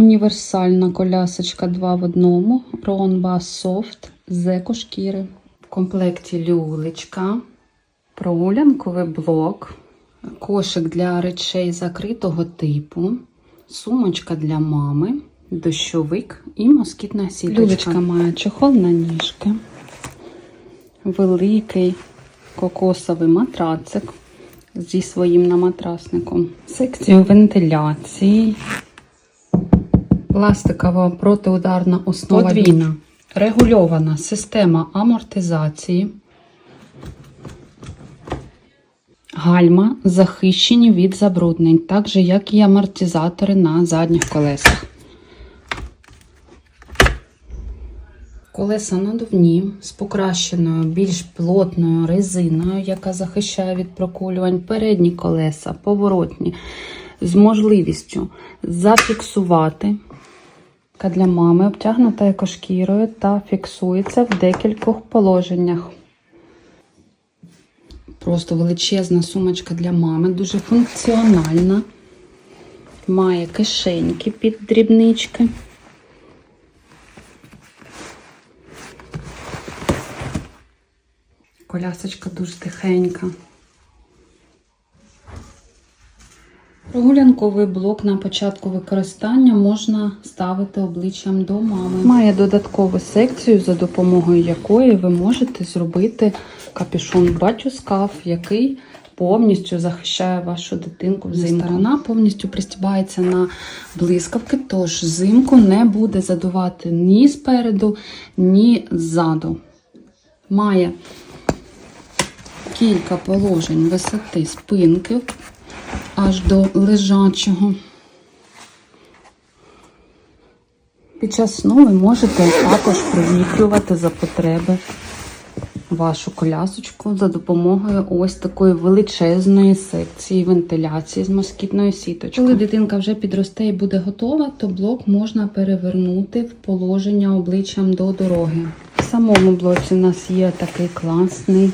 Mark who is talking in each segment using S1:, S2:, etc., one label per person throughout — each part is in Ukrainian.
S1: універсальна колясочка 2 в одному. Bass Soft з екошкіри. В комплекті люлечка, прогулянковий блок, кошик для речей закритого типу, сумочка для мами, дощовик і москітна сіточка. Люлечка має чохол на ніжки, великий кокосовий матрацик зі своїм наматрасником, секцію вентиляції, пластикова протиударна основа. Подвійна регульована система амортизації. Гальма захищені від забруднень, так же, як і амортизатори на задніх колесах. Колеса надувні з покращеною, більш плотною резиною, яка захищає від проколювань. Передні колеса, поворотні, з можливістю зафіксувати. Яка для мами обтягнута екошкірою та фіксується в декількох положеннях. Просто величезна сумочка для мами, дуже функціональна. Має кишеньки під дрібнички. Колясочка дуже тихенька. Прогулянковий блок на початку використання можна ставити обличчям до мами. Має додаткову секцію, за допомогою якої ви можете зробити капюшон батюскаф, який повністю захищає вашу дитинку взимку. Сторона повністю пристібається на блискавки, тож взимку не буде задувати ні спереду, ні ззаду. Має кілька положень висоти спинки аж до лежачого. Під час сну ви можете також привітрювати за потреби вашу колясочку за допомогою ось такої величезної секції вентиляції з москітною сіточкою. Коли дитинка вже підросте і буде готова, то блок можна перевернути в положення обличчям до дороги. В самому блоці у нас є такий класний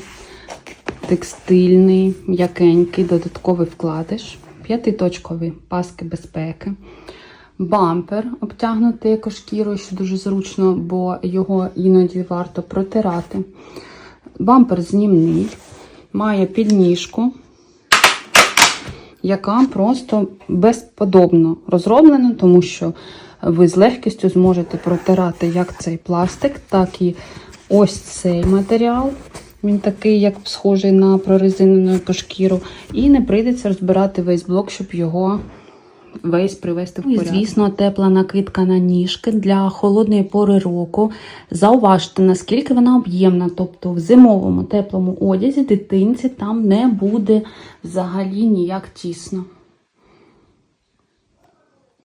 S1: текстильний, м'якенький, додатковий вкладиш, п'ятиточкові паски безпеки, бампер обтягнутий екошкірою, що дуже зручно, бо його іноді варто протирати. Бампер знімний, має підніжку, яка просто безподобно розроблена, тому що ви з легкістю зможете протирати як цей пластик, так і ось цей матеріал. Він такий, як схожий на прорезинену шкіру. І не прийдеться розбирати весь блок, щоб його весь привести в порядок. І, звісно, тепла накидка на ніжки для холодної пори року. Зауважте, наскільки вона об'ємна. Тобто в зимовому теплому одязі дитинці там не буде взагалі ніяк тісно.